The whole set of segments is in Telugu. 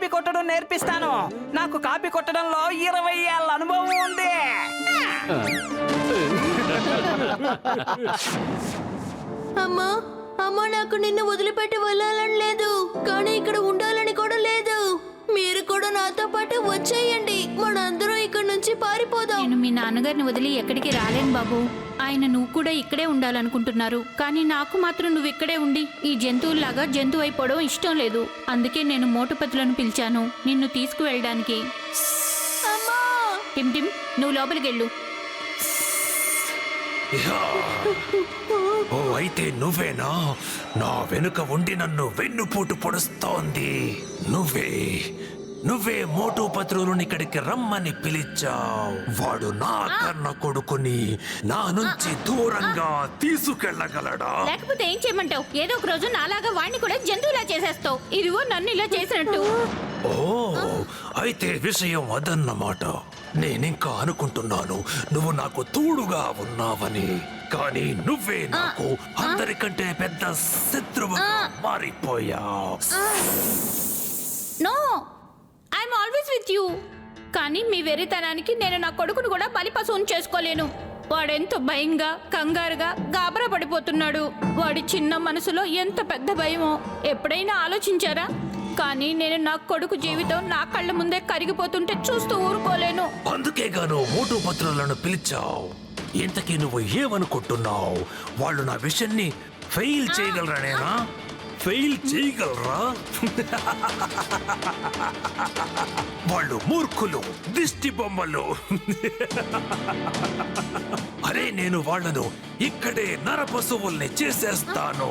Copy కొట్టడం నేర్పిస్తాను. నాకు కాపీ కొట్టడంలో ఇరవై ఏళ్ళ అనుభవం ఉంది. అమ్మా అమ్మా నాకు నిన్ను వదిలిపెట్టి వెళ్ళాలని లేదు. కానీ ఇక్కడ ఉండాలని కూడా లేదు. మీరు కూడా నాతో పాటు వచ్చేయండి. మనందరం ఇక్కడ నుంచి పారిపోదాం. నేను మీ నాన్నగారిని వదిలి ఎక్కడికి రాలేను బాబు. ఆయన నువ్వు కూడా ఇక్కడే ఉండాలనుకుంటున్నారు. కానీ నాకు మాత్రం నువ్వు ఇక్కడే ఉండి ఈ జంతువుల్లాగా జంతువు అయిపోవడం ఇష్టం లేదు. అందుకే నేను మోటుపతులను పిలిచాను. నిన్ను తీసుకువెళ్ళడానికి. అమ్మా! టిమ్ టిమ్ నువ్వు లోపలికి వెళ్ళు ఓ అయితే నువ్వేనా? నా వెనుక ఉండి నన్ను వెన్నుపోటు పొడుస్తోంది. నువ్వే. నువ్వే మోటు పత్రులను ఇక్కడికి రమ్మని పిలిచావు. వాడు నా కన్న కొడుకుని నా నుంచి దూరంగా తీసుకెళ్ళగలడా? లేకపోతే ఏం చేయమంటావు? ఏదో ఒక రోజు నాలాగా వాడిని కూడా జంతువులా చేసేస్తావు. ఇదిగో నన్ను ఇలా చేసినట్టు. ఓ అయితే విషయం అదన్నమాట. నేనింకా అనుకుంటున్నాను నువ్వు నాకు తోడుగా ఉన్నావని. కానీ నువ్వే నాకు అందరికంటే పెద్ద శత్రువుగా మారిపోయావు. No! I'm always with you కానీ మీ వెరితనానికి నేను నా కొడుకును కూడా బలిపశువుని చేసుకోలేను. వాడెంత భయంగా కంగారుగా గాబరా పడిపోతున్నాడు. వాడి చిన్న మనసులో ఎంత పెద్ద భయమో ఎప్పుడైనా ఆలోచించారా? కానీ నేను నా కొడుకు జీవితం నా కళ్ళ ముందే కరిగిపోతుంటే చూస్తూ ఊరుకోలేను. అందుకే గాను మోటు పత్రులను పిలిచావు. ఇంతకీ నువ్వు ఏమనుకుంటున్నావు? వాళ్ళు నా విషయాన్ని ఫెయిల్ చేయగలరానేనా ఫెయిల్ చేయగలరా వాళ్ళు మూర్ఖులు దిష్టి బొమ్మలు అరే నేను వాళ్ళను ఇక్కడే నర పశువుల్ని చేసేస్తాను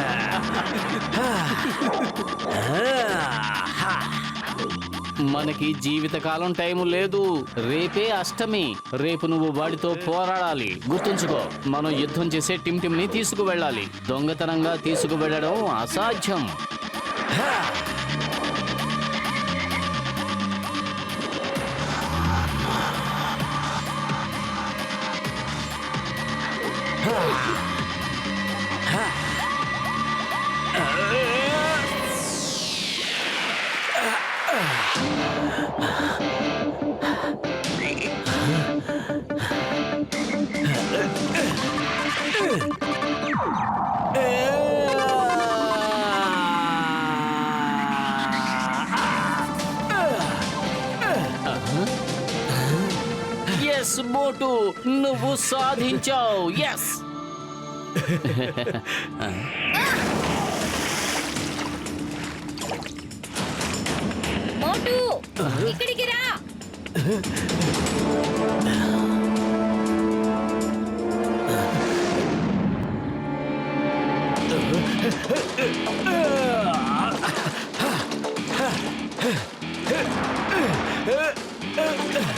మనకి జీవితకాలం టైం లేదు. రేపే అష్టమి. రేపు నువ్వు వాడితో పోరాడాలి. గుర్తుంచుకో మనం యుద్ధం చేసే టిమ్ని తీసుకువెళ్ళాలి. దొంగతనంగా తీసుకువెళ్ళడం అసాధ్యం. Ha! మోటు నువ్వు సాధించావు. ఎస్ మోటు ఇక్కడికి రా.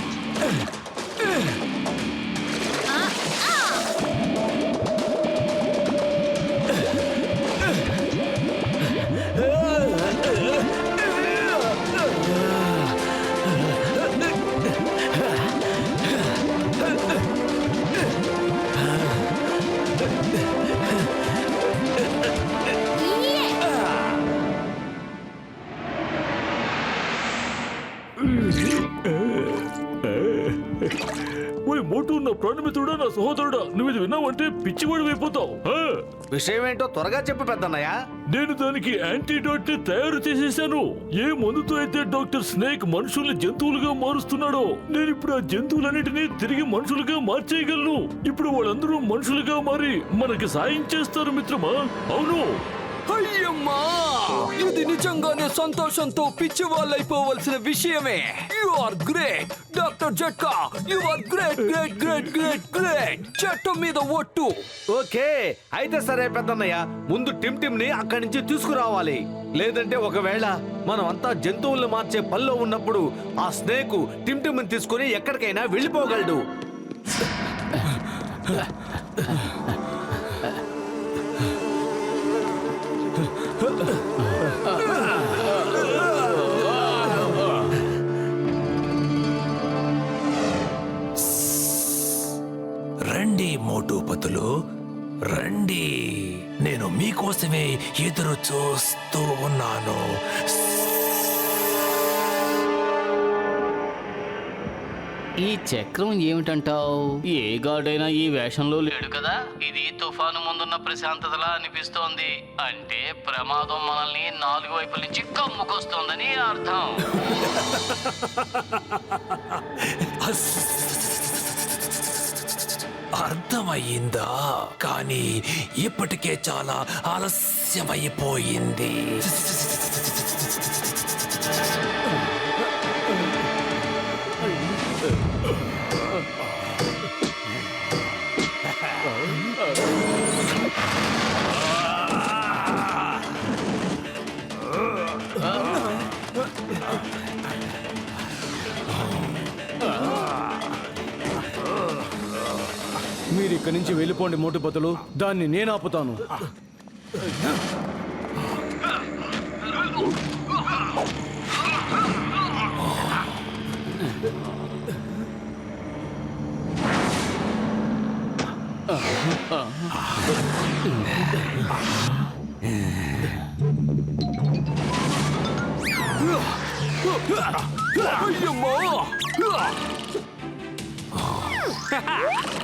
సహోదరుడా నువ్వు ఇది విన్నావంటే పిచ్చివాడు అయిపోతావు. విషయం ఏంటో త్వరగా చెప్పు పెద్దన్నయ్య. నేను దానికి యాంటీడోట్ని తయారు చేసేసాను. ఏ మందుతో అయితే డాక్టర్ స్నేక్ మనుషుల్ని జంతువులుగా మారుస్తున్నాడో నేను ఇప్పుడు ఆ జంతువులన్నిటినీ తిరిగి మనుషులుగా మార్చేయగలను. ఇప్పుడు వాళ్ళందరూ మనుషులుగా మారి మనకి సాయం చేస్తారు మిత్రమా? అవును. అయ్యమ్మా ఇది నిజంగానే సంతోషంతో పిచ్చి వాళ్ళైపోవలసిన విషయమే. You are great doctor Jhatka you are great great great great great చట్టం మీద ఒట్టు. ఓకే అయితే సరే పెద్దన్నయ్య ముందు టిమ్ టిమ్ని అక్కడి నుంచి తీసుకురావాలి. లేదంటే ఒకవేళ మనం అంతా జంతువులను మార్చే పనిలో ఉన్నప్పుడు ఆ స్నేక్ టిమ్ టిమ్ తీసుకుని ఎక్కడికైనా వెళ్ళిపోగలడు. మోటూపతులు రండి నేను మీకోసమే ఎదురు చూస్తూ ఉన్నాను. ఈ చక్రం ఏమిటంటావు? ఏ గాడైనా ఈ వేషంలో లేడు కదా? ఇది తుఫాను ముందున్న ప్రశాంతతలా అనిపిస్తోంది. అంటే ప్రమాదం మనల్ని నాలుగు వైపుల నుంచి కమ్ముకొస్తోందని అర్థం. అర్థమయ్యిందా? కానీ ఇప్పటికే చాలా ఆలస్యమైపోయింది. వెళ్ళిపోండి మోటుపతులు. దాన్ని నేను ఆపుతాను.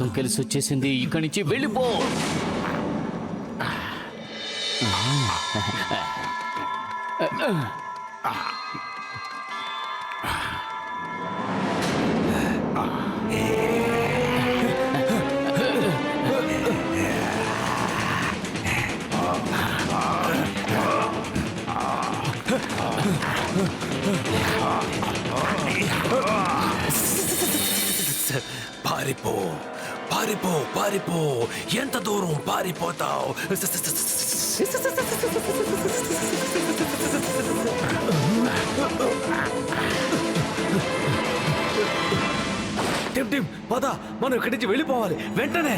అవకాశం కలిసి వచ్చేసింది. ఇక్కడి నుంచి వెళ్ళిపో. పారిపో. పారిపో పారిపో. ఎంత దూరం పారిపోతావు? టిమ్ టిమ్ పద మనం ఇక్కడి నుంచి వెళ్ళిపోవాలి. వెంటనే.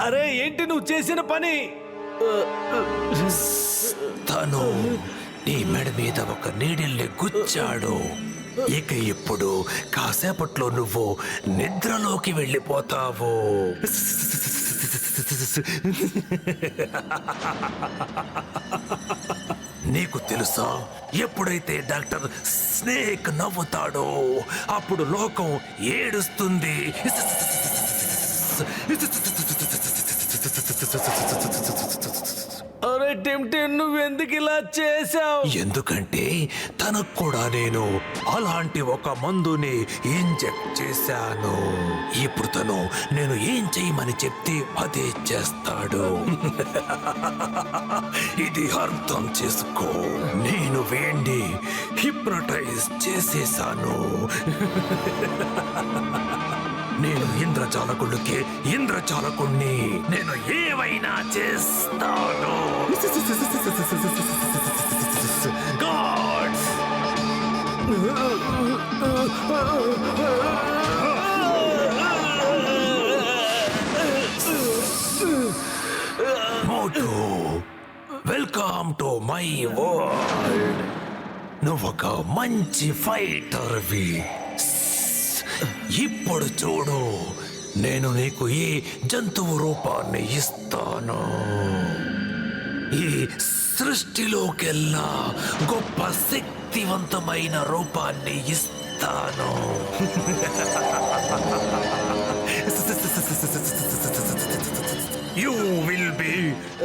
అరే ఏంటి నువ్వు చేసిన పని? తను నీ మెడ మీద ఒక నీడిల్ని గుచ్చాడు. ఇక ఇప్పుడు కాసేపట్లో నువ్వు నిద్రలోకి వెళ్ళిపోతావు. నీకు తెలుసా? ఎప్పుడైతే డాక్టర్ స్నేక్ నవ్వుతాడో అప్పుడు లోకం ఏడుస్తుంది. అరే నువ్వు ఎందుకు ఇలా చేసావు ఎందుకంటే తనకు కూడా నేను అలాంటి ఒక మందుని ఇంజెక్ట్ చేశాను. ఇప్పుడు తను నేను ఏం చేయమని చెప్తే అదే చేస్తాడు. ఇది అర్థం చేసుకో. నేను వేండి హిప్నటైజ్ చేసేసాను. నేను ఇంద్రజాలకుడికి ఇంద్రజాలకుణ్ణి నేను ఏవైనా చేస్తాను. Motu welcome to my world. ఒక మంచి ఫైటర్వి. ఇప్పుడు చూడు నేను నీకు ఈ జంతువు రూపాన్ని ఇస్తాను. ఈ సృష్టిలోకెల్లా గొప్ప శక్తివంతమైన రూపాన్ని ఇస్తాను. You will be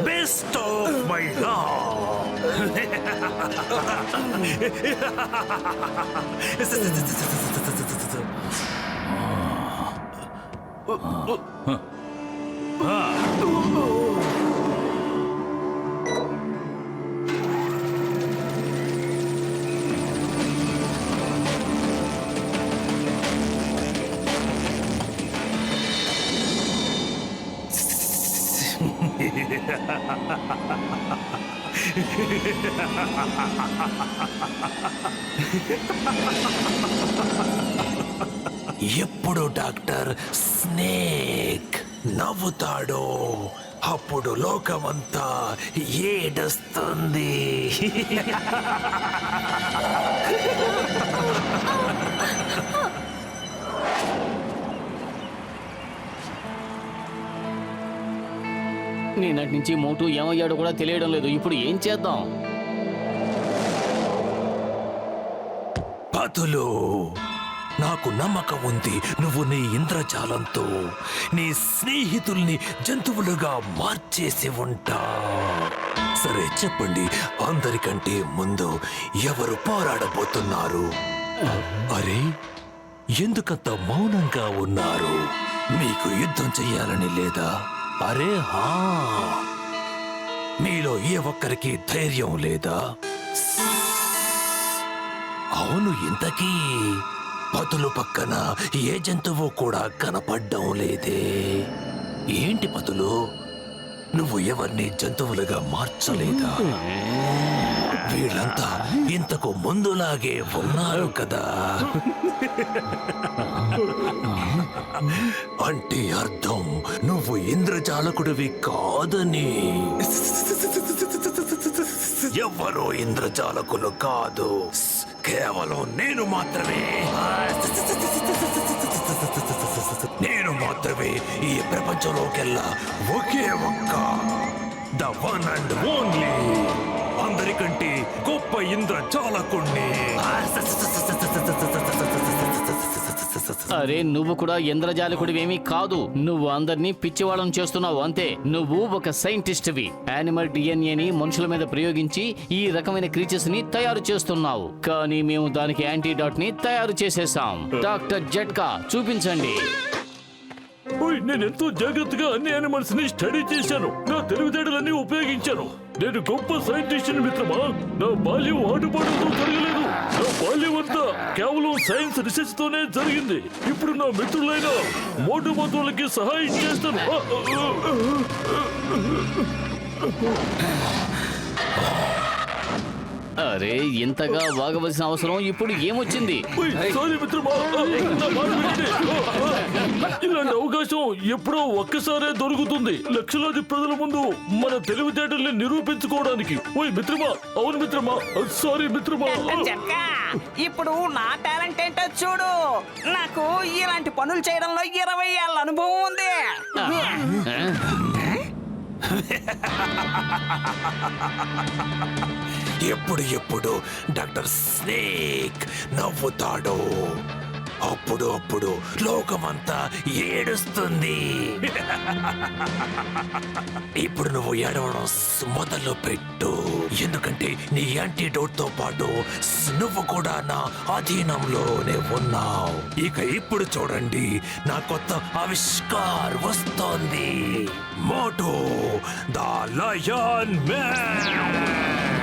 best of my 啊！啊！啊！哈哈哈哈哈哈哈哈哈哈哈哈哈哈哈哈哈哈！ఎప్పుడు doctor snake నవ్వుతాడో అప్పుడు లోకమంతా ఏడుస్తుంది. నిన్నటి నుంచి మోటు ఏమయ్యాడో కూడా తెలియడం లేదు. ఇప్పుడు ఏం చేద్దాం? పతులు నాకు నమ్మకం ఉంది. నువ్వు నీ ఇంద్రజాలంతో నీ స్నేహితుల్ని జంతువులుగా మార్చేసి ఉంటా. సరే చెప్పండి. అందరికంటే ముందు ఎవరు పోరాడబోతున్నారు? అరే ఎందుకంత మౌనంగా ఉన్నారు? మీకు యుద్ధం చెయ్యాలని లేదా? అరే హా. మీలో ఏ ఒక్కరికి ధైర్యం లేదా? అవును ఇంతకీ. పతులు పక్కన ఏ జంతువు కూడా కనపడ్డం లేదే. ఏంటి పతులు? నువ్వు ఎవరిని జంతువులుగా మార్చలేదా? వీళ్ళంతా ఇంతకు ముందులాగే ఉన్నారు కదా. అంటే అర్థం నువ్వు ఇంద్రజాలకుడివి కాదని. ఎవరో ఇంద్రజాలకులు కాదు. కేవలం నేను మాత్రమే. నేను మాత్రమే ఈ ప్రపంచంలోకెల్లా ఒకే ఒక్క ద వన్ అండ్ ఓన్లీ. అందరికంటే గొప్ప ఇంద్ర చాలకుణ్ణి అరే నువ్వు కూడా ఇంద్రజాలకుడివేమీ కాదు. నువ్వు అందరినీ పిచ్చివాళ్ళం చేస్తున్నావు అంతే. నువ్వు ఒక సైంటిస్ట్వి. యానిమల్ డిఎన్ఏని మనుషుల మీద ప్రయోగించి ఈ రకమైన క్రీచర్స్ని తయారు చేస్తున్నావు. కానీ మేము దానికి యాంటీడాట్ని తయారు చేసేసాం డాక్టర్ జట్కా చూపించండి. నేను ఎంతో జాగ్రత్తగా అన్ని యానిమల్స్ని స్టడీ చేశాను. నా తెలివితేటలన్నీ ఉపయోగించాను. నేను గొప్ప సైంటిస్ట్ మిత్రమా? నా బాల్యం ఆటుపాటుతో జరగలేదు. నా బాల్యం అంతా కేవలం సైన్స్ రీసెర్చ్ తోనే జరిగింది. ఇప్పుడు నా మిత్రులైన మోటు మతులకి సహాయం చేస్తాను. ఆ, ఆ, ఆ, అరే ఇంతగా వాగవలసిన అవసరం ఇప్పుడు ఏమొచ్చింది. ఇలాంటి అవకాశం ఎప్పుడో ఒక్కసారే దొరుకుతుంది. లక్షలాది ప్రజల ముందు మన తెలివితేటల్ని నిరూపించుకోవడానికి. ఓయ్ మిత్రమా? అవును మిత్రమా? సారీ మిత్రమా? ఇప్పుడు నా టాలెంట్ ఏంటో చూడు. నాకు ఇలాంటి పనులు చేయడంలో ఇరవై ఏళ్ళ అనుభవం ఉంది. ఎప్పుడు ఎప్పుడు డాక్టర్ స్నేక్ నవ్వుతాడు. అప్పుడు అప్పుడు లోకమంతా ఏడుస్తుంది. ఇప్పుడు నువ్వు ఏడవడం మొదలు పెట్టు. ఎందుకంటే నీ యాంటీడోట్తో పాటు నువ్వు కూడా నా అధీనంలోనే ఉన్నావు. ఇక ఇప్పుడు చూడండి నా కొత్త ఆవిష్కార్ వస్తోంది. Motu the lion man.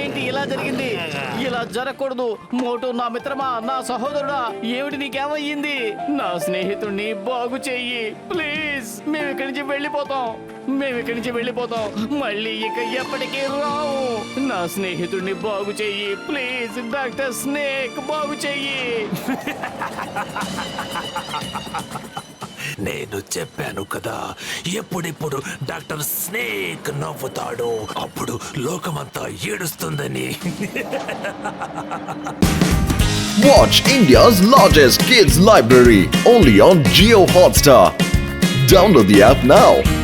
ఏంటి ఇలా జరిగింది? ఇలా జరగకూడదు. మోటు నా మిత్రమా నా సహోదరుడా ఏమిటి నీకేమయ్యింది? నా స్నేహితుడిని బాగు చెయ్యి. ప్లీజ్ మేము ఇక్కడి నుంచి వెళ్ళిపోతాం. మేము ఇక్కడి నుంచి వెళ్ళిపోతాం. మళ్ళీ ఇక ఎప్పటికీ రావు. నా స్నేహితుడిని బాగు చెయ్యి. ప్లీజ్ డాక్టర్ స్నేక్ బాగు చెయ్యి. నేను చెప్పాను కదా ఎప్పుడిప్పుడు డాక్టర్ స్నేక్ నవ్వుతాడు అప్పుడు లోకమంతా ఏడుస్తుందని. Watch India's largest kids library only on Geo Hotstar. Download the app now.